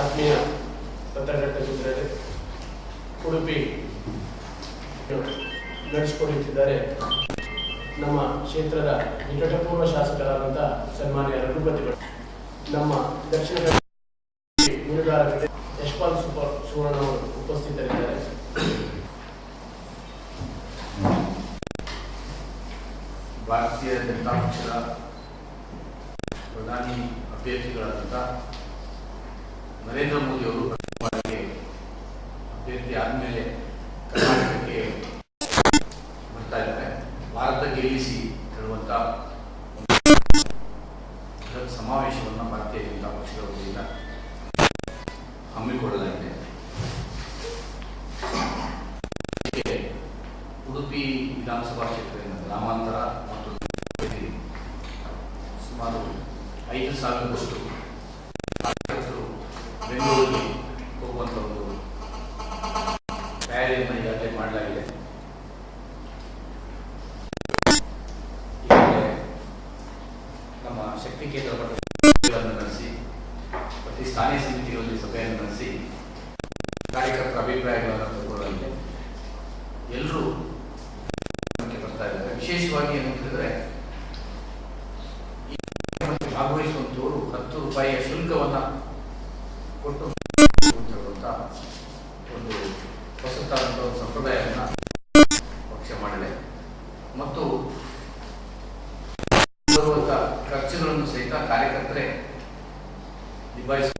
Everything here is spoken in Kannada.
ಆತ್ಮೀಯ ಪತ್ರಕರ್ತ ಮಿತ್ರರೇ ಉಡುಪಿ ನಡೆಸಿಕೊಡುತ್ತಿದ್ದಾರೆ ನಮ್ಮ ಕ್ಷೇತ್ರದ ನಿಕಟಪೂರ್ವ ಶಾಸಕರಾದಂಥ ಸನ್ಮಾನ್ಯ ರಘುಪತಿಗಳು. ನಮ್ಮ ದಕ್ಷಿಣ ಮೀನುಗಾರರಿಗೆ ಯಶಪಾಲ್ ಸುಪ ಸುವರ್ಣ ಉಪಸ್ಥಿತರಿದ್ದಾರೆ. ಭಾರತೀಯ ಜನತಾ ಪಕ್ಷದ ಪ್ರಧಾನಿ ಅಭ್ಯರ್ಥಿಗಳಾದಂಥ ನರೇಂದ್ರ ಮೋದಿ ಅವರು ಅಭ್ಯರ್ಥಿ ಆದ್ಮೇಲೆ ಕರ್ನಾಟಕಕ್ಕೆ ಬರ್ತಾ ಇದ್ದಾರೆ. ಭಾರತ ಗೆಲ್ಲಿಸಿ ಬೃಹತ್ ಸಮಾವೇಶವನ್ನು ಭಾರತೀಯ ಜನತಾ ಪಕ್ಷದ ವತಿಯಿಂದ ಹಮ್ಮಿಕೊಳ್ಳಲಾಗಿದೆ. ಉಡುಪಿ ವಿಧಾನಸಭಾ ಕ್ಷೇತ್ರದಿಂದ ಗ್ರಾಮಾಂತರ ಮತ್ತು ಸುಮಾರು ಐದು ಸಾವಿರದಷ್ಟು ಬೆಂಗಳೂರಿಗೆ ಹೋಗುವಂತ ಒಂದು ತಯಾರಿಯನ್ನು ಈಗಾಗಲೇ ಮಾಡಲಾಗಿದೆ. ನಮ್ಮ ಶಕ್ತಿ ಕೇಂದ್ರ ಮಟ್ಟವನ್ನು ನಡೆಸಿ, ಪ್ರತಿ ಸ್ಥಾನೀಯ ಸಮಿತಿಗಳಲ್ಲಿ ಸಭೆಯನ್ನು ನಡೆಸಿ, ಕಾರ್ಯಕರ್ತರ ಅಭಿಪ್ರಾಯಗಳನ್ನು ತಗೊಳ್ಳಲಿದೆ ಎಲ್ಲರೂ ಬರ್ತಾ ಇದ್ದಾರೆ. ವಿಶೇಷವಾಗಿ ಏನು ಹೇಳಿದ್ರೆ ಭಾಗವಹಿಸುವಂತವರು ಹತ್ತು ರೂಪಾಯಿಯ ಶುಲ್ಕವನ್ನು ಕೊಟ್ಟು ಹೇಳುವಂತಹ ಒಂದು ಹೊಸತಾದಂಥ ಒಂದು ಸಂಪ್ರದಾಯವನ್ನು ಪಕ್ಷ ಮಾಡಿದೆ ಮತ್ತು ಬರುವಂಥ ಖರ್ಚುಗಳನ್ನು ಸಹಿತ ಕಾರ್ಯಕರ್ತರೇ ನಿಭಾಯಿಸ